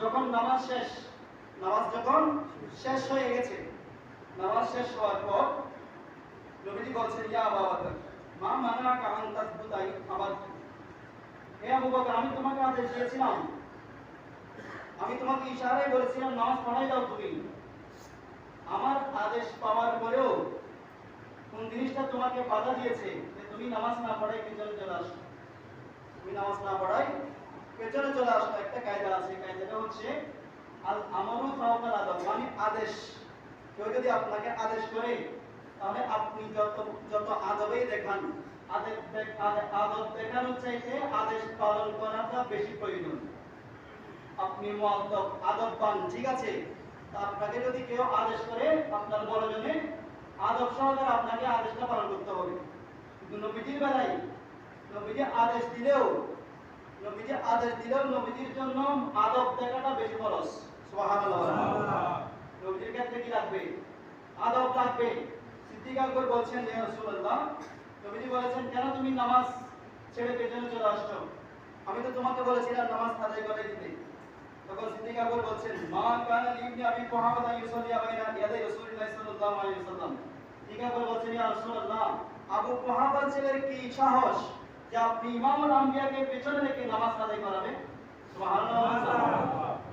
যখন নামাজ শেষ, নামাজ যখন শেষ হয়ে গেছে, নামাজ শেষ হওয়ার পর নবীজি বলছেন, ইয়া বকর, মা মানা কামান তাসবুতাই আবার হে আবু বকর, আমি তোমাকে আদেশ দিয়েছিলাম। আমি তোমাকে ইশারায় বলেছিলাম, নামাজ পড়াই দাও তুমি। আমার আদেশ পাওয়ার পরেও কোন জিনিসটা তোমাকে বাধা দিয়েছে যে তুমি নামাজ না পড়াই পেছনে চলে আসো? তুমি নামাজ না পড়াই চলে আসো, একটা কায়দা আছে কায়দাটা হচ্ছে আল ফাওকাল আদব মানে আদেশ। কেউ যদি আপনাকে আদেশ করে, তাহলে আপনি যত যত আদবেই দেখান আদব দেখানোর চাইতে আদেশ পালন করাটা বেশি প্রয়োজন। আপনি মুআদ্দব আদববান ঠিক আছে? আপনাকে যদি কেউ আদেশ করে, আপনার বড়জনে আদব সহকারে আপনাকে আদেশটা পালন করতে হবে। কিন্তু নবীজির বেলায়, নবীজি আদেশ দিলেও নবীজি আদেশ দিলেও নবীজির জন্য আদব দেখাটা বেশি খরচ সুবহানাল্লাহ। নবীজির ক্ষেত্রে কি লাগবে? আদব লাগবে। সিদ্দিক আকবর বলছেন যে রাসূলুল্লাহ নবীজি বলেছেন কেন তুমি নামাজ ছেড়ে পেছনে চলে আসছো? আমি তো তোমাকে বলেছিলাম নামাজ আদায় করে দিতে। তখন সিদ্দিক আকবর বলছেন মা কানা লিবনি আবি মুহাম্মদ ইউসাল্লি বাইনা ইয়াদাই রাসূলুল্লাহ সাল্লাল্লাহু আলাইহি ওয়াসাল্লাম। সিদ্দিক আকবর বলছেন ইয়া রাসূলুল্লাহ আবু মুহাম্মদ ছেলের কি সাহস? যে আপনি ইমামুল আম্বিয়াকে পেছনে রেখে নামাজ আদায় করাবে সুবহানাল্লাহ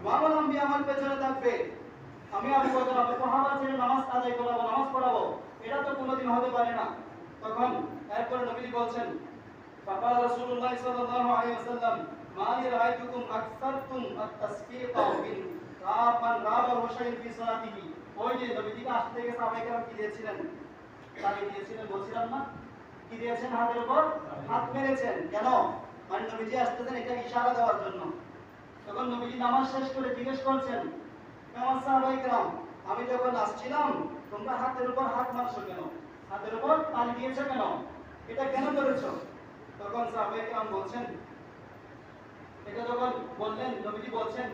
ইমামুল আম্বিয়া আমার পেছনে থাকবে আমি আবু বকর আবু মুহাম্মদ ছেলে নামাজ আদায় করাবো নামাজ পড়াবো এটা তো কোনোদিন হতে পারে না তখন এরপরে নবীজি বলছেন فقال رسول الله صلى الله عليه وسلم ما لي رأيتكم أكثرتم التسبيح من راب من راب الحسين في صلاته ওই যে নবীজিকে আসতে থেকে সাহাবায়ে কেরাম কি দিয়েছিলেন তালি দিয়েছিলেন বলছিলাম না কি দিয়েছেন হাতের উপর? হাত মেরেছেন। কেন? মানে নবীজি আসতেছেন এটা ইশারা দেওয়ার জন্য। তখন নবীজি নামাজ শেষ করে জিজ্ঞেস করছেন আমি যখন আসছিলাম, তোমরা হাতের উপর হাত মারছো কেন? হাতের উপর তালি দিয়েছ কেন? এটা কেন করেছ তখন সাহাবায়ে বলছেন, এটা যখন বললেন, নবীজি বলছেন